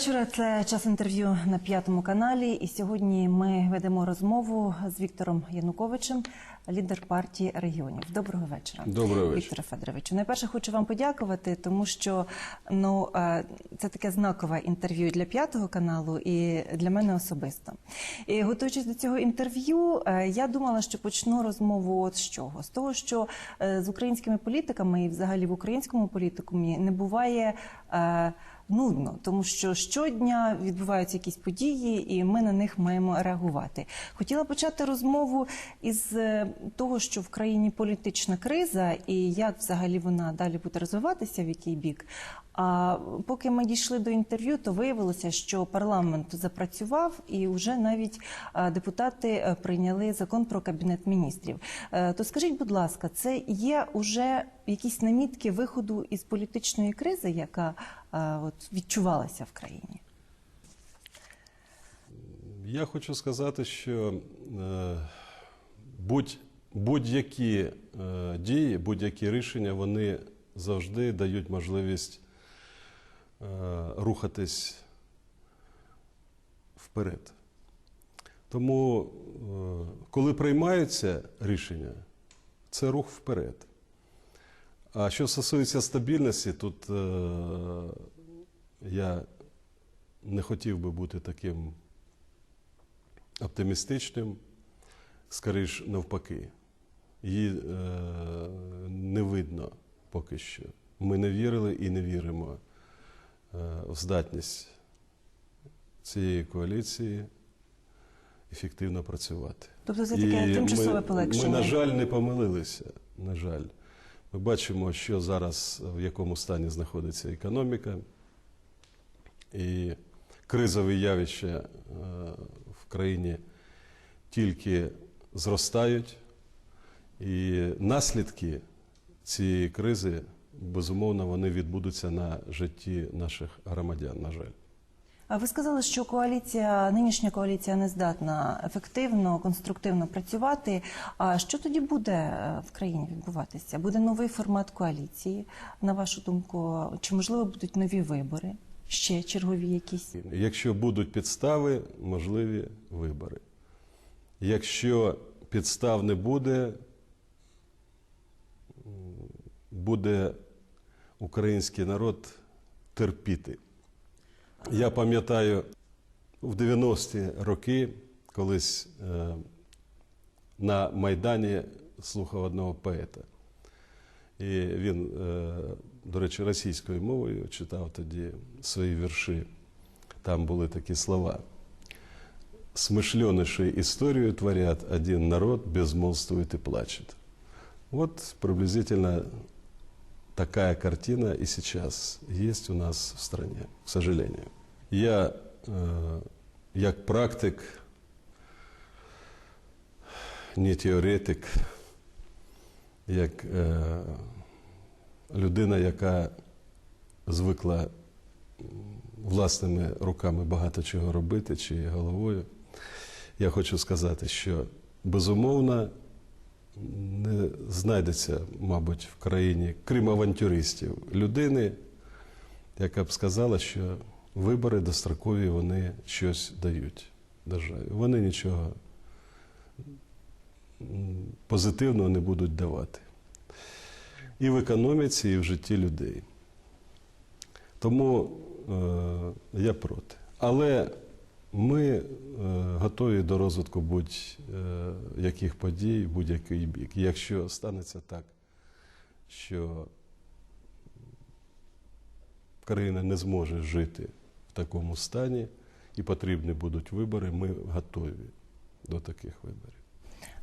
Вечора. Це час інтерв'ю на п'ятому каналі. І сьогодні ми ведемо розмову з Віктором Януковичем, лідер партії регіонів. Доброго вечора. Доброго вечора. Вікторе Федоровичу. Найперше хочу вам подякувати, тому що ну е, це таке знакове інтерв'ю для п'ятого каналу і для мене особисто. І готуючись до цього інтерв'ю, е, я думала, що почну розмову от з чого? З того, що е, з українськими політиками і взагалі в українському політикумі не буває. Нудно, тому що щодня відбуваються якісь події, і ми на них маємо реагувати. Хотіла почати розмову із того, що в країні політична криза, і як взагалі вона далі буде розвиватися, в який бік. А поки ми дійшли до інтерв'ю, то виявилося, що парламент запрацював, і вже навіть депутати е, прийняли закон про кабінет міністрів. Е, То скажіть, будь ласка, це є уже якісь намітки виходу із політичної кризи, яка е, от відчувалася в країні? Я хочу сказати, що е, будь, будь-які е, дії, будь-які рішення, вони завжди дають можливість е, рухатись вперед. Тому, е, коли приймаються рішення, це рух вперед. А що стосується стабільності, тут е, я не хотів би бути таким оптимістичним, скоріш навпаки. Її е, не видно поки що. Ми не вірили і не віримо е, в здатність цієї коаліції ефективно працювати. Тобто це таке тимчасове ми, полегшення? Ми, на жаль, не помилилися. На жаль. Ми бачимо, що зараз в якому стані знаходиться економіка. І кризові явища е, в країні тільки зростають, і наслідки цієї кризи, безумовно, вони відбудуться на житті наших громадян, на жаль. А ви сказали, що коаліція, нинішня коаліція не здатна ефективно, конструктивно працювати. А що тоді буде е, в країні відбуватися? Буде новий формат коаліції, на вашу думку, чи можливо будуть нові вибори? Ще чергові якісь? Якщо будуть підстави, можливі вибори. Якщо підстав не буде, буде український народ терпіти. Я пам'ятаю в 90-ті роки, колись е, на Майдані слухав одного поета. І він, е, до речі, російською мовою читав тоді свої вірші. Там були такі слова. Смышленыши историю творят, один народ безмолвствует и плачет. Вот приблизительно такая картина и сейчас есть у нас в стране, к сожалению. Я, э, як практик, не теоретик, як е, людина, яка звикла власними руками багато чого робити чи головою, я хочу сказати, що безумовно не знайдеться, мабуть, в країні, крім авантюристів, людини, яка б сказала, що вибори дострокові вони щось дають державі. Вони нічого позитивного не будуть давати. І в економіці, і в житті людей. Тому е, я проти. Але ми е, готові до розвитку будь-яких подій, будь-який бік. Якщо станеться так, що країна не зможе жити в такому стані і потрібні будуть вибори, ми готові до таких виборів.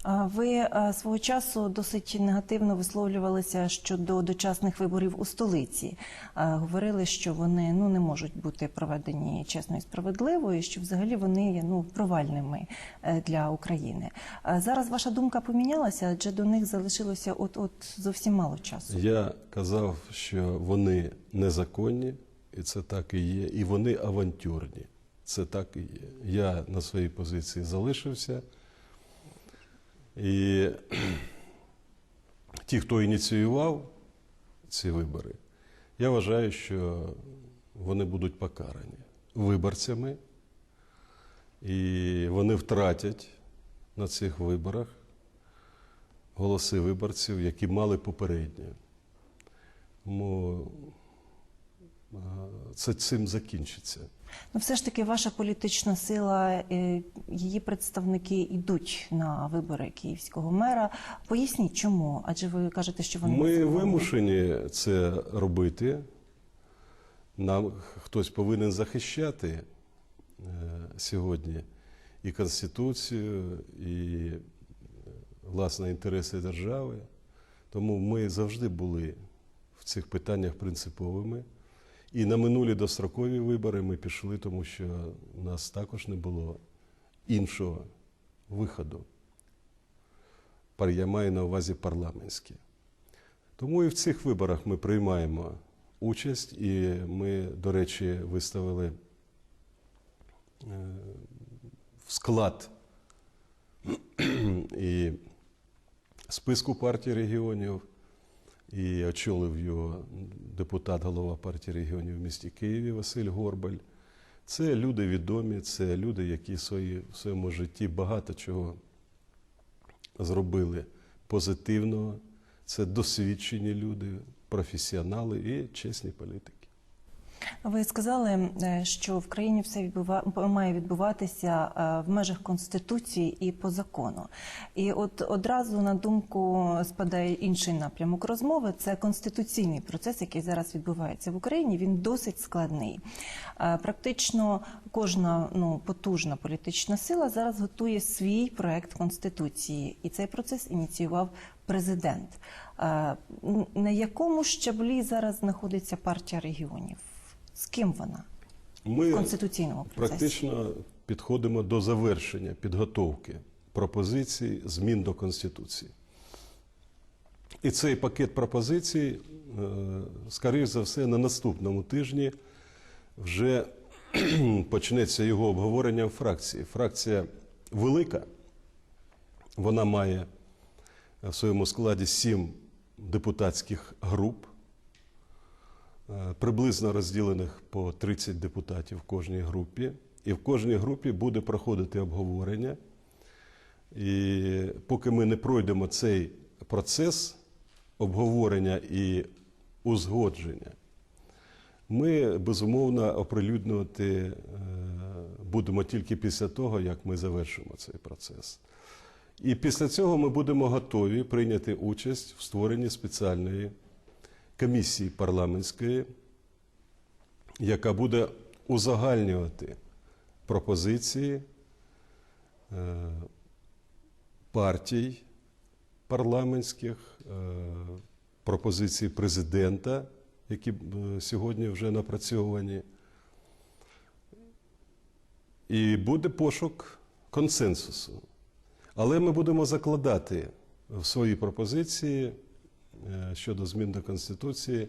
Ви свого часу досить негативно висловлювалися щодо дочасних виборів у столиці. Говорили, що вони ну не можуть бути проведені чесно і справедливо, і що взагалі вони є ну провальними е, для України. Зараз ваша думка помінялася, адже до них залишилося от от зовсім мало часу. Я казав, що вони незаконні, і це так і є, і вони авантюрні. Це так і є. Я на своїй позиції залишився. І ті, хто ініціював ці вибори, я вважаю, що вони будуть покарані. виборцями, і вони втратять на цих виборах голоси виборців, які мали попередньо. Тому це цим закінчиться. Ну, все ж таки, ваша політична сила, е, її представники йдуть на вибори київського мера. Поясніть, чому? Адже ви кажете, що вони Ми вимушені це робити. Нам хтось повинен захищати е, сьогодні і Конституцію, і е, власне інтереси держави. Тому ми завжди були в цих питаннях принциповими. І на минулі дострокові вибори ми пішли, тому що у нас також не було іншого виходу. Я маю на увазі парламентські. Тому і в цих виборах ми приймаємо участь, і ми, до речі, виставили е, в склад і списку партії регіонів, і очолив його депутат, голова партії регіонів в місті Києві Василь Горбаль. Це люди відомі, це люди, які свої- в своєму житті багато чого зробили позитивного. Це досвідчені люди, професіонали і чесні політики. Ви сказали, е, що в країні все відбува... має відбуватися е, в межах конституції і по закону. І от одразу на думку спадає інший напрямок розмови. Це конституційний процес, який зараз відбувається в Україні. Він досить складний. Е, Практично кожна ну потужна політична сила зараз готує свій проект конституції, і цей процес ініціював президент. На якому щаблі зараз знаходиться партія регіонів? З ким вона Ми в конституційному процесі? практично підходимо до завершення підготовки пропозицій змін до Конституції. І цей пакет пропозицій, е, скоріш за все, на наступному тижні вже почнеться його обговорення в фракції. Фракція велика, вона має в своєму складі сім депутатських груп, приблизно розділених по 30 депутатів в кожній групі. І в кожній групі буде проходити обговорення. І поки ми не пройдемо цей процес обговорення і узгодження, ми безумовно оприлюднювати е, будемо тільки після того, як ми завершимо цей процес. І після цього ми будемо готові прийняти участь в створенні спеціальної комісії парламентської, яка буде узагальнювати пропозиції е, партій парламентських, е, пропозиції президента, які е, сьогодні вже напрацьовані. І буде пошук консенсусу. Але ми будемо закладати в свої пропозиції щодо змін до Конституції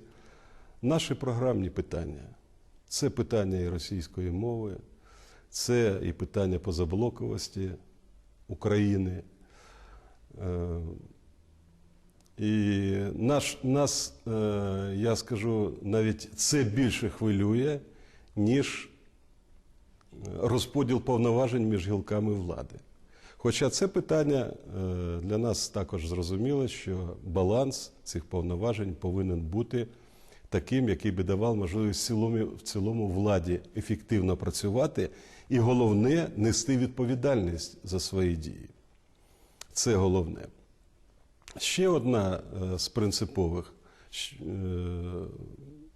наші програмні питання. Це питання і російської мови, це і питання позаблоковості України. Е, І наш, нас, е, я скажу, навіть це більше хвилює, ніж розподіл повноважень між гілками влади. Хоча це питання е, для нас також зрозуміло, що баланс цих повноважень повинен бути таким, який би давав можливість в цілому, владі ефективно працювати, і головне нести відповідальність за свої дії. Це головне. Ще одна е, з принципових е,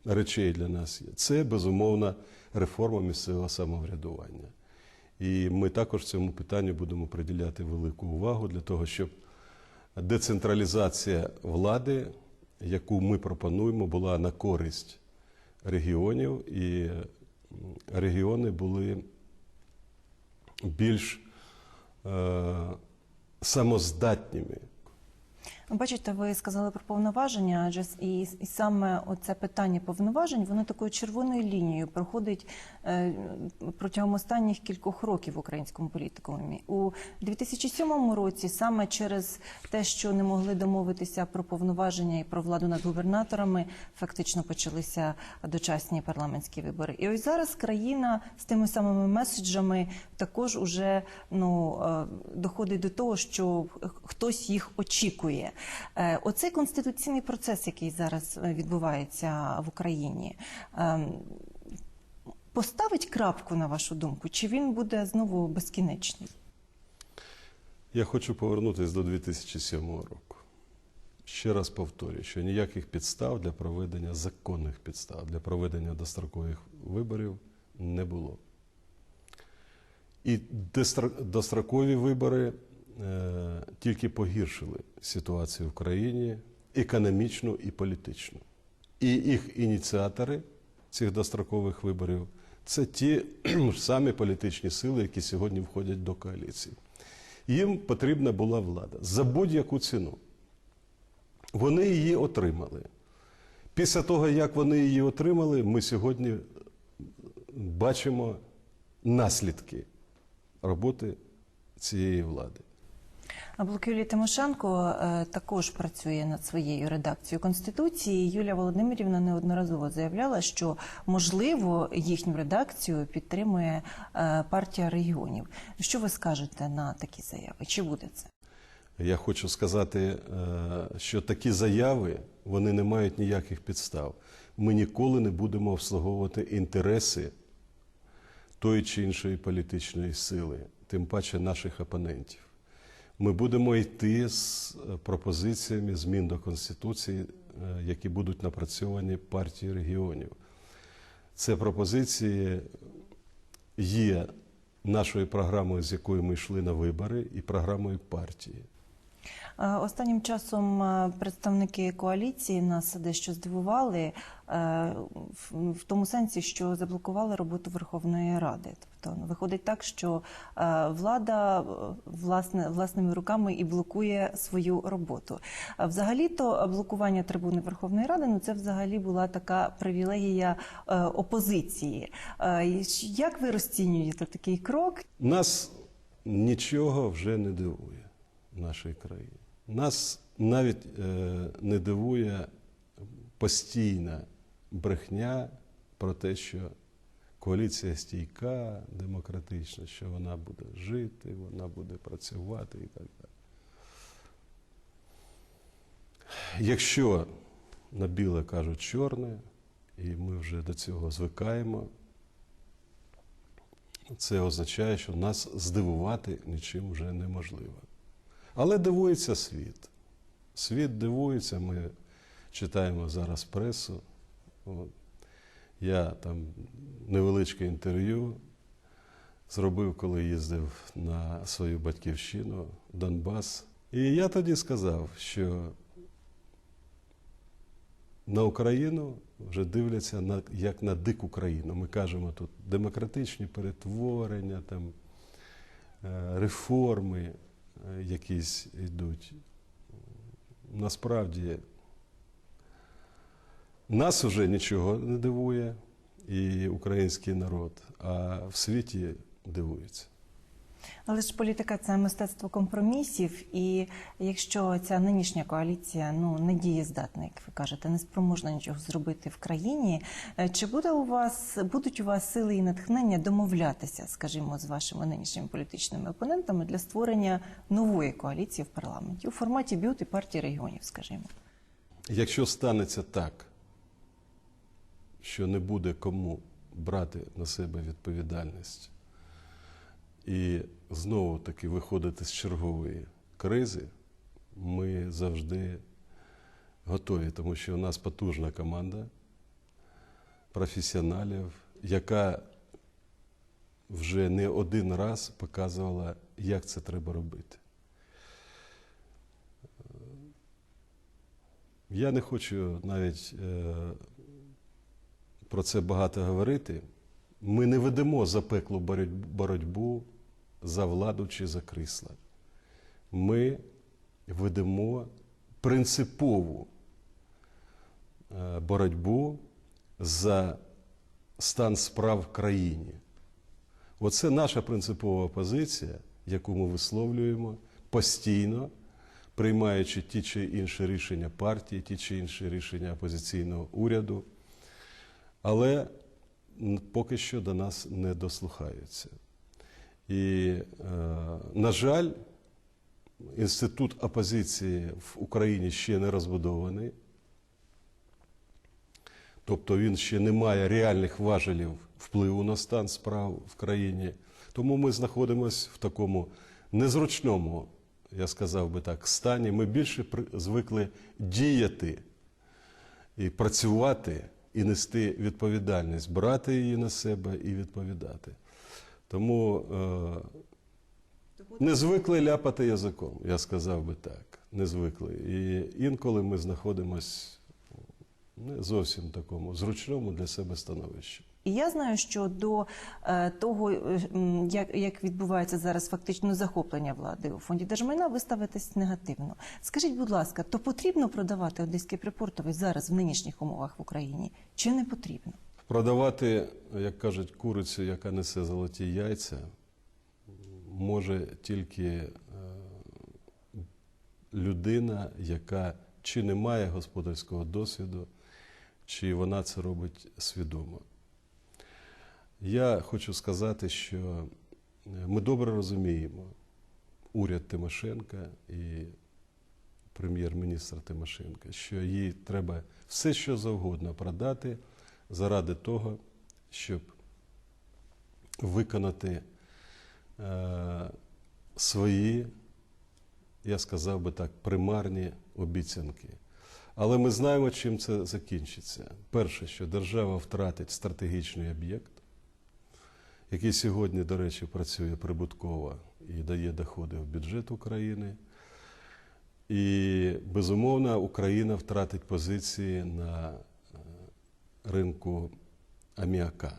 речей для нас є це безумовно реформа місцевого самоврядування. І ми також цьому питанню будемо приділяти велику увагу для того, щоб децентралізація влади, яку ми пропонуємо, була на користь регіонів, і регіони були більш е, самоздатніми. Ну, Бачите, ви сказали про повноваження, адже і, і саме оце питання повноважень, воно такою червоною лінією проходить е, протягом останніх кількох років в українському політикумі. У 2007 році, саме через те, що не могли домовитися про повноваження і про владу над губернаторами, фактично почалися дочасні парламентські вибори. І ось зараз країна з тими самими меседжами також уже ну е, доходить до того, що хтось їх очікує. Е, Оцей конституційний процес, який зараз е, відбувається в Україні. ем, Поставить крапку на вашу думку, чи він буде знову безкінечний? Я хочу повернутися до 2007 року. Ще раз повторюю, що ніяких підстав для проведення законних підстав для проведення дострокових виборів не було. І дострокові вибори тільки погіршили ситуацію в країні економічну і політичну. І їх ініціатори цих дострокових виборів це ті ж самі політичні сили, які сьогодні входять до коаліції. Їм потрібна була влада за будь-яку ціну. Вони її отримали. Після того, як вони її отримали, ми сьогодні бачимо наслідки роботи цієї влади. А блок Юлії Тимошенко е, також працює над своєю редакцією конституції. Юлія Володимирівна неодноразово заявляла, що можливо їхню редакцію підтримує е, партія регіонів. Що ви скажете на такі заяви? Чи буде це? Я хочу сказати, е, що такі заяви вони не мають ніяких підстав. Ми ніколи не будемо обслуговувати інтереси тої чи іншої політичної сили, тим паче наших опонентів. Ми будемо йти з е, пропозиціями змін до Конституції, е, які будуть напрацьовані партії регіонів. Це пропозиції є нашою програмою, з якою ми йшли на вибори, і програмою партії. Е, Останнім часом е, представники коаліції нас дещо здивували е, в- тому сенсі, що заблокували роботу Верховної Ради. Тобто ну, виходить так, що влада власне власними руками і блокує свою роботу. Взагалі-то блокування трибуни Верховної Ради ну це взагалі була така привілегія опозиції. Як ви розцінюєте такий крок? Нас нічого вже не дивує в нашій країні. Нас навіть е, не дивує постійна брехня про те, що коаліція стійка, демократична, що вона буде жити, вона буде працювати і так далі. Якщо на біле кажуть чорне, і ми вже до цього звикаємо, це означає, що нас здивувати нічим вже неможливо. Але дивується світ. Світ дивується, ми читаємо зараз пресу. От. Я там невеличке інтерв'ю зробив, коли їздив на свою батьківщину, Донбас. І я тоді сказав, що на Україну вже дивляться на, як на дику країну. Ми кажемо тут демократичні перетворення, там, е, реформи якісь йдуть. Насправді нас вже нічого не дивує, і український народ, а в світі дивується. Але ж політика це мистецтво компромісів, і якщо ця нинішня коаліція ну не дієздатна, як ви кажете, не спроможна нічого зробити в країні, е, чи буде у вас будуть у вас сили і натхнення домовлятися, скажімо, з вашими нинішніми політичними опонентами для створення нової коаліції в парламенті у форматі б'ют і партії регіонів, скажімо? Якщо станеться так, що не буде кому брати на себе відповідальність і знову таки виходити з чергової кризи, ми завжди готові, тому що у нас потужна команда професіоналів, яка вже не один раз показувала, як це треба робити. Я не хочу навіть е, про це багато говорити. Ми не ведемо запеклу бороть- боротьбу за владу чи за крісла. Ми ведемо принципову е, боротьбу за стан справ в країні. Оце наша принципова позиція, яку ми висловлюємо постійно, приймаючи ті чи інші рішення партії, ті чи інші рішення опозиційного уряду. Але поки що до нас не дослухаються. І, е, на жаль, інститут опозиції в Україні ще не розбудований. Тобто він ще не має реальних важелів впливу на стан справ в країні. Тому ми знаходимося в такому незручному, я сказав би так, стані. Ми більше звикли діяти і працювати, і нести відповідальність, брати її на себе і відповідати. Тому е, не звикли ляпати язиком, я сказав би так. Не звикли. І інколи ми знаходимося не зовсім такому зручному для себе становищі. І я знаю, що до е, того, е, як, як відбувається зараз фактично захоплення влади у фонді держмайна, ви ставитесь негативно. Скажіть, будь ласка, то потрібно продавати одеський припортовий зараз в нинішніх умовах в Україні, чи не потрібно? Продавати, як кажуть, курицю, яка несе золоті яйця, може тільки е, людина, яка чи не має господарського досвіду, чи вона це робить свідомо. Я хочу сказати, що е, ми добре розуміємо уряд Тимошенка і прем'єр-міністр Тимошенка, що їй треба все, що завгодно продати заради того, щоб виконати е, свої, я сказав би так, примарні обіцянки. Але ми знаємо, чим це закінчиться. Перше, що держава втратить стратегічний об'єкт, який сьогодні, до речі, працює прибутково і дає доходи в бюджет України. І, безумовно, Україна втратить позиції на ринку аміака.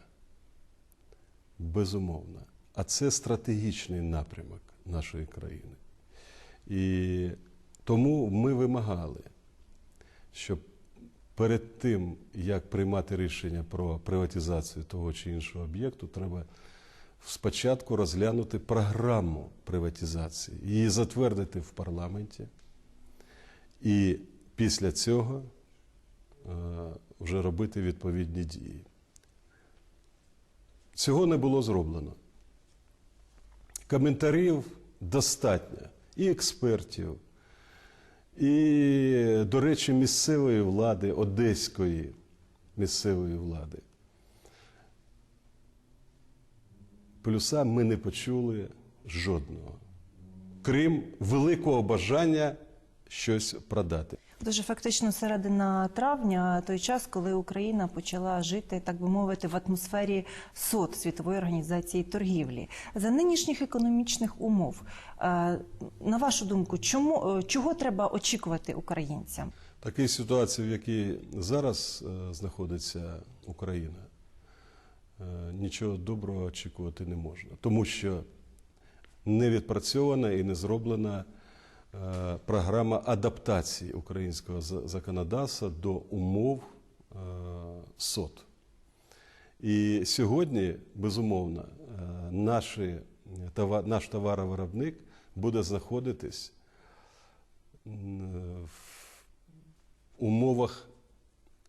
Безумовно. А це стратегічний напрямок нашої країни. І тому ми вимагали, щоб перед тим, як приймати рішення про приватизацію того чи іншого об'єкту, треба спочатку розглянути програму приватизації, її затвердити в парламенті, і після цього вже робити відповідні дії. Цього не було зроблено. Коментарів достатньо і експертів, і, до речі, місцевої влади, одеської місцевої влади. Плюса ми не почули жодного, крім великого бажання щось продати. Дуже фактично середина травня, той час, коли Україна почала жити, так би мовити, в атмосфері СОТ світової організації торгівлі. За нинішніх економічних умов, е, на вашу думку, чому е, чого треба очікувати українцям? Такій ситуації, в якій зараз е, знаходиться Україна, нічого доброго очікувати не можна, тому що не відпрацьована і не зроблена е, програма адаптації українського за- законодавства до умов е, СОТ. І сьогодні, безумовно, е, наші, наш товаровиробник буде знаходитись в умовах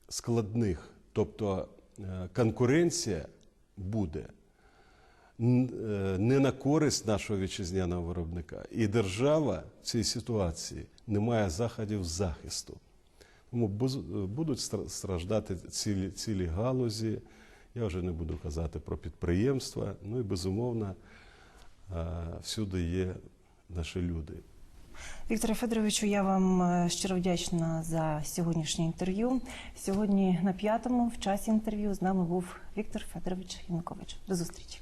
складних. Тобто конкуренція буде не на користь нашого вітчизняного виробника. І держава в цій ситуації не має заходів захисту. Тому буз- будуть стра- страждати цілі, цілі галузі. Я вже не буду казати про підприємства. Ну і безумовно, е, всюди є наші люди. Вікторе Федоровичу, я вам е, щиро вдячна за сьогоднішнє інтерв'ю. Сьогодні на п'ятому в часі інтерв'ю з нами був Віктор Федорович Янукович. До зустрічі.